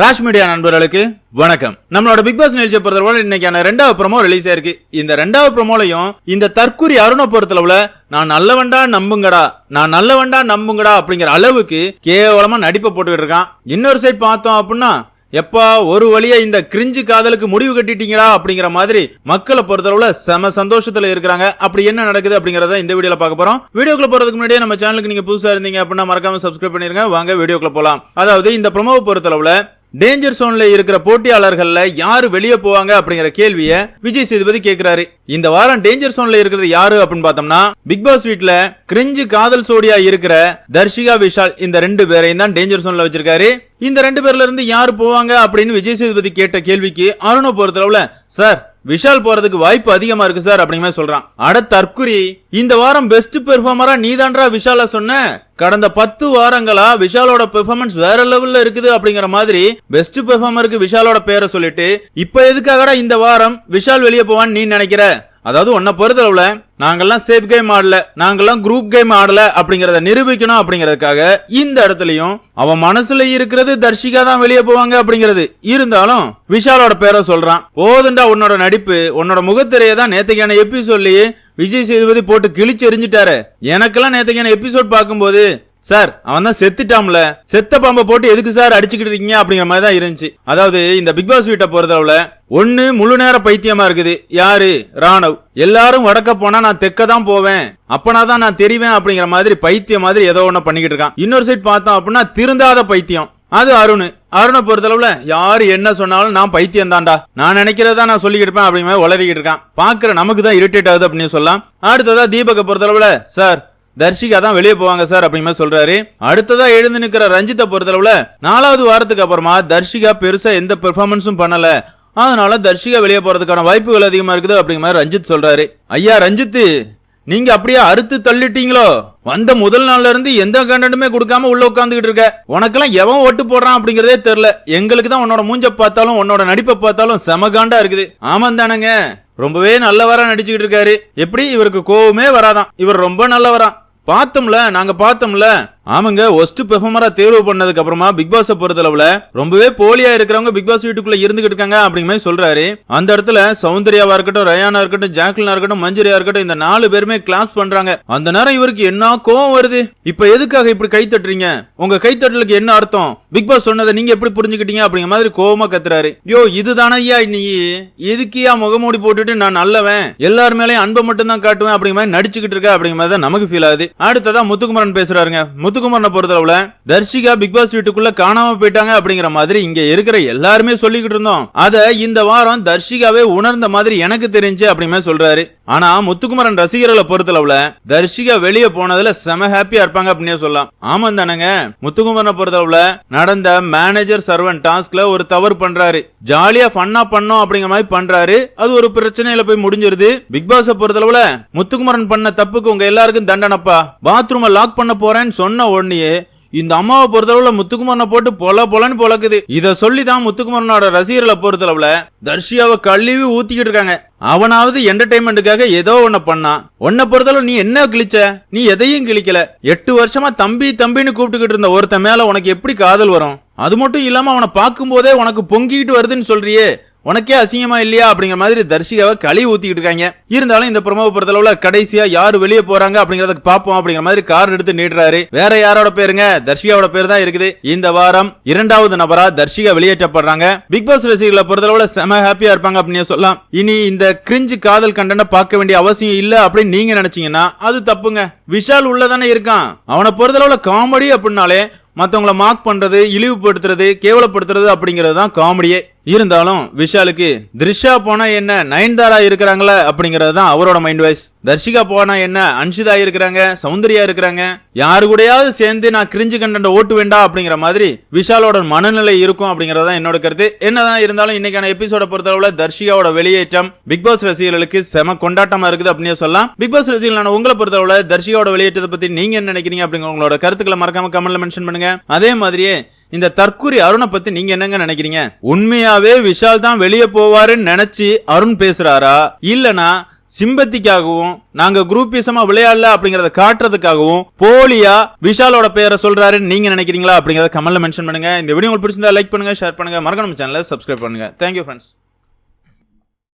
Rash media நண்பர்களுக்கு வணக்கம். நம்மளோட பிக் பாஸ் நிகழ்ச்சியை பொறுத்தவரை இன்னைக்கான ரெண்டாவது ப்ரோமோ ரிலீஸ் ஆயிருக்கு இந்த ரெண்டாவது ப்ரோமோலையும் இந்த தற்கூரி அருணை பொறுத்தளவுல நான் நல்லவன்டா நம்புங்கடா நான் நல்லவன்டா நம்புங்கடா அப்படிங்கிற அளவுக்கு கேவலமா நடிப்பை போட்டுக்கிட்டு இருக்கான். இன்னொரு சைட் பார்த்தோம் அப்படின்னா எப்பா ஒரு வழியா இந்த கிரிஞ்சு காதலுக்கு முடிவு கட்டிட்டீங்களா அப்படிங்கிற மாதிரி மக்களை பொறுத்தளவுல செம சந்தோஷத்துல இருக்கிறாங்க. அப்படி என்ன நடக்குது அப்படிங்கறத இந்த வீடியோல பார்க்க போறோம். வீடியோக்குள்ள போறதுக்கு முன்னாடியே நம்ம சேனலுக்கு நீங்க புதுசா இருந்தீங்க அப்படின்னா மறக்காம சப்ஸ்கிரைப் பண்ணிருங்க. வாங்க வீடியோக்குள்ள போலாம். அதாவது இந்த ப்ரோமோவை பொறுத்தளவுல டேஞ்சர் சோன்ல இருக்கிற போட்டியாளர்கள்ல யாரு வெளியே போவாங்க அப்படிங்கிற கேள்விய விஜய் சேதுபதி கேக்குறாரு. இந்த வாரம் டேஞ்சர் சோன்ல இருக்கிறது யாரு அப்படின்னு பார்த்தோம்னா பிக் பாஸ் வீட்ல கிரிஞ்சு காதல் சோடியா இருக்கிற தர்ஷிகா விஷால் இந்த ரெண்டு பேரையும் தான் டேஞ்சர் சோன்ல வச்சிருக்காரு. இந்த ரெண்டு பேர்ல இருந்து யாரு போவாங்க அப்படின்னு விஜய் சேதுபதி கேட்ட கேள்விக்கு அருணை பொறுத்தளவுல சார் விஷால் போறதுக்கு வாய்ப்பு அதிகமா இருக்கு சார் அப்படிங்கிற மாதிரி சொல்றான். அட தற்குறி இந்த வாரம் பெஸ்ட் பெர்ஃபார்மரா நீதான்றா விஷால சொன்ன? கடந்த பத்து வாரங்களா விஷாலோட பெர்ஃபார்மன்ஸ் வேற லெவல்ல இருக்குது அப்படிங்கிற மாதிரி பெஸ்ட் பெர்ஃபார்மருக்கு விஷாலோட பேரை சொல்லிட்டு இப்ப எதுக்காகடா இந்த வாரம் விஷால் வெளியே போவான்னு நீ நினைக்கிற? அதாவது உன்னை பொறுத்தளவுல நாங்கெல்லாம் சேஃப் கேம் ஆடல நாங்கெல்லாம் குரூப் கேம் ஆடல அப்படிங்கறத நிரூபிக்கணும் அப்படிங்கறதுக்காக இந்த இடத்துலயும் அவன் மனசுல இருக்கிறது தர்ஷிகா தான் வெளியே போவாங்க அப்படிங்கிறது. இருந்தாலும் விஷாலோட பேரை சொல்றான். போதுண்டா உன்னோட நடிப்பு உன்னோட முகத்திரையை தான் நேத்துக்கான எபிசோட்லயே விஜய் சேதுபதி போட்டு கிழிச்சு எரிஞ்சிட்டாரு எனக்கெல்லாம் நேத்துக்கான எபிசோட் பார்க்கும்போது சார் அவன் தான் செத்துட்டாம்ல செத்த பாம்பை போட்டு எதுக்கு சார் அடிச்சுக்கிட்டு இருக்கீங்க அப்படிங்கிற மாதிரி தான் இருந்துச்சு. அதாவது இந்த பிக் பாஸ் வீட்டை பொறுத்தளவுல ஒன்னு முழு நேர பைத்தியமா இருக்குது. யாரு? ராணவ். எல்லாரும் வடக்க போனா நான் தெக்க தான் போவேன். அப்பனா தான் நான் தெரிவேன் அப்படிங்கிற மாதிரி பைத்தியம் மாதிரி ஏதோ ஒண்ணு பண்ணிக்கிட்டு இருக்கான். இன்னொரு சைட் பார்த்தோம் அப்படின்னா திருந்தாத பைத்தியம். அது அருண். அருணை பொறுத்தளவுல யாரு என்ன சொன்னாலும் நான் பைத்தியம் தான்டா. நான் நினைக்கிறதா நான் சொல்லிக்கிட்டு இருப்பேன் அப்படிங்கிற மாதிரி உளறிக்கிட்டு இருக்கான். பாக்குற நமக்கு தான் இரிட்டேட் ஆகுது அப்படின்னு சொல்லலாம். அடுத்ததா தீபக்கை பொறுத்தளவுல சார் தர்ஷிகா தான் வெளியே போவாங்க சார் அப்படிங்கிற மாதிரி சொல்றாரு. அடுத்ததா எழுந்து நிக்கிற ரஞ்சித்தை பொறுத்தளவுல நாலாவது வாரத்துக்கு அப்புறமா தர்ஷிகா பெருசா எந்த பெர்ஃபார்மன்ஸும் பண்ணல. அதனால தர்ஷிகா வெளியே போறதுக்கான வாய்ப்புகள் அதிகமா இருக்குது அப்படிங்கிற மாதிரி ரஞ்சித் சொல்றாரு. ஐயா ரஞ்சித் நீங்க அப்படியே அறுத்து தள்ளிட்டீங்களோ? வந்த முதல் நாள்ல இருந்து எந்த கண்டனுமே கொடுக்காம உள்ள உட்காந்துக்கிட்டு இருக்க. உனக்கெல்லாம் எவன் ஓட்டு போடுறான் அப்படிங்கறதே தெரியல. எங்களுக்கு தான் உன்னோட மூஞ்ச பார்த்தாலும் உன்னோட நடிப்பை பார்த்தாலும் செமகாண்டா இருக்குது. ஆமாம் தானங்க. ரொம்பவே நல்லவரா நடிச்சுக்கிட்டு இருக்காரு. எப்படி? இவருக்கு கோவமே வராதான். இவர் ரொம்ப நல்லவரான் பார்த்தோம்ல நாங்கள் பார்த்தோம்ல. ஆமாங்க ஒஸ்ட் பெர்ஃபார்மரா தேர்வு பண்ணதுக்கு அப்புறமா பிக் பாஸ் பொறுத்தளவுல ரொம்பவே போலியா இருக்கிறவங்க பிக் பாஸ் வீட்டுக்குள்ள இருந்துகிட்டு இருக்காங்க அப்படிங்கிற மாதிரி சொல்றாரு. அந்த இடத்துல சௌந்தர்யாவா இருக்கட்டும் ரயானா இருக்கட்டும் ஜாக்லினா இருக்கட்டும் மஞ்சுரியா இருக்கட்டும் இந்த நாலு பேருமே கிளாஸ் பண்றாங்க. அந்த நேரம் இவருக்கு என்ன கோவம் வருது? இப்ப எதுக்காக இப்படி கை தட்டுறீங்க? உங்க கை தட்டலுக்கு என்ன அர்த்தம்? பிக் பாஸ் சொன்னதை நீங்க எப்படி புரிஞ்சுக்கிட்டீங்க அப்படிங்கிற மாதிரி கோவமா கத்துறாரு. யோ இதுதானே ஐயா நீ எதுக்கியா முகமூடி போட்டுட்டு நான் நல்லவன்? எல்லார் மேலயும் அன்பை மட்டும் தான் காட்டுவேன் அப்படிங்கிற மாதிரி நடிச்சுக்கிட்டு இருக்க அப்படிங்கிற மாதிரி தான் நமக்கு ஃபீல் ஆகுது. அடுத்ததா முத்துக்குமரன் பேசுறாருங்க. முத்துக்குமரனை பொறுத்தளவுல தர்ஷிகா பிக் பாஸ் வீட்டுக்குள்ள காணாம போயிட்டாங்க அப்படிங்கிற மாதிரி இங்க இருக்கிற எல்லாருமே சொல்லிக்கிட்டு இருந்தோம். அத இந்த வாரம் தர்ஷிகாவே உணர்ந்த மாதிரி எனக்கு தெரிஞ்சு அப்படின்னு சொல்றாரு. ஆனா முத்துக்குமரன் ரசிகர்களை பொறுத்தளவுல தர்ஷிகா வெளியே போனதுல செம ஹாப்பியா இருப்பாங்க அப்படின்னே சொல்லலாம். ஆமா தானங்க. முத்துக்குமரனை பொறுத்தளவுல நடந்த மேனேஜர் சர்வன் டாஸ்க்ல ஒரு தவறு பண்றாரு. ஜாலியா ஃபன்னா பண்ணோம் அப்படிங்கிற மாதிரி பண்றாரு. அது ஒரு பிரச்சனையில போய் முடிஞ்சிருது. பிக் பாஸ் பொறுத்தளவுல முத்துக்குமரன் பண்ண தப்புக்கு உங்க எல்லாருக்கும் தண்டனப்பா. பாத்ரூமை லாக் பண்ண போறேன்னு சொன்ன உடனே இந்த அம்மாவை பொறுத்தளவுல முத்துக்குமரனை போட்டு பொல பொலன்னு பொழக்குது இதை சொல்லி தான் முத்துக்குமரனோட ரசிகர்களை பொறுத்தளவுல தர்ஷியாவை கழுவி ஊத்திக்கிட்டு இருக்காங்க. அவனாவது என்டர்டைன்மெண்ட்டுக்காக ஏதோ ஒன்ன பண்ணான் உன்னை பொறுத்தளவு நீ என்ன கிழிச்ச? நீ எதையும் கிழிக்கல. எட்டு வருஷமா தம்பி தம்பின்னு கூப்பிட்டுக்கிட்டு இருந்த ஒருத்தன் மேல உனக்கு எப்படி காதல் வரும்? அது மட்டும் இல்லாம அவனை பார்க்கும்போதே உனக்கு பொங்கிட்டு வருதுன்னு சொல்றியே. உனக்கே அசிங்கமா இல்லையா அப்படிங்கிற மாதிரி தர்ஷிகாவை களி ஊத்திக்கிட்டு இருக்காங்க. இருந்தாலும் இந்த ப்ரொமோ பொறுத்தளவுல கடைசியா யாரு வெளியே போறாங்க அப்படிங்கறத பாப்போம் அப்படிங்கிற மாதிரி கார் எடுத்து நீடுறாரு வேற யாரோட பேருங்க? தர்ஷிகாவோட பேர் தான் இருக்குது. இந்த வாரம் இரண்டாவது நபரா தர்ஷிகா வெளியேற்றப்படுறாங்க. பிக் பாஸ் ரசிகர்களை பொறுத்தளவுல செம ஹாப்பியா இருப்பாங்க அப்படின்னு சொல்லலாம். இனி இந்த கிரிஞ்சு காதல் கண்டன பார்க்க வேண்டிய அவசியம் இல்ல அப்படின்னு நீங்க நினைச்சீங்கன்னா அது தப்புங்க. விஷால் உள்ளதானே இருக்கான். அவனை பொறுத்தளவுல காமெடி அப்படின்னாலே மத்தவங்கள மார்க் பண்றது இழிவுபடுத்துறது கேவலப்படுத்துறது அப்படிங்கிறது தான் காமெடியே இருந்தாலும் விஷாலுக்கு த்ரிஷா போனா என்ன நயன்தாரா இருக்கிறாங்களா? அப்படிங்கறது தான் அவரோட மைண்ட் வாய்ஸ் தர்ஷிகா போனா என்ன அன்ஷிதா இருக்கிறாங்க சௌந்தர்யா இருக்கிறாங்க யாரு கூடயாவது சேர்ந்து நான் கிரிஞ்சு கண்டன ஓட்டு வேண்டா? அப்படிங்கிற மாதிரி விஷாலோட மனநிலை இருக்கும் அப்படிங்கறது தான் என்னோட கருத்து. என்னதான் இருந்தாலும் இன்னைக்கான எபிசோட பொறுத்தளவுல தர்ஷிகாவோட வெளியேற்றம் பிக் பாஸ் ரசிகர்களுக்கு செம கொண்டாட்டமா இருக்குது அப்படின்னு சொல்லலாம். பிக் பாஸ் ரசிகர்களான உங்களை பொறுத்தளவுல தர்ஷிகாவோட வெளியேற்றத்தை பத்தி நீங்க என்ன நினைக்கிறீங்க அப்படிங்கிற உங்களோட கருத்துக்களை மறக்காம கமெண்ட்ல மென்ஷன் பண்ணுங்க. அதே மாதிரியே இந்த தற்குறி அருணை பத்தி நீங்க என்னங்க நினைக்கிறீங்க? உண்மையாவே விஷால் தான் வெளியே போவாருன்னு நினைச்சு அருண் பேசுறாரா? இல்லனா சிம்பத்திக்காகவும் நாங்க குரூப்பிசமா விளையாடல அப்படிங்கறத காட்டுறதுக்காகவும் போலியா விஷாலோட பேரை சொல்றாருன்னு நீங்க நினைக்கிறீங்களா அப்படிங்கறத கமெண்ட்ல மென்ஷன் பண்ணுங்க. இந்த வீடியோ உங்களுக்கு பிடிச்சிருந்தா லைக் பண்ணுங்க ஷேர் பண்ணுங்க. மறக்காம சேனலை சப்ஸ்கிரைப் பண்ணுங்க. Thank you friends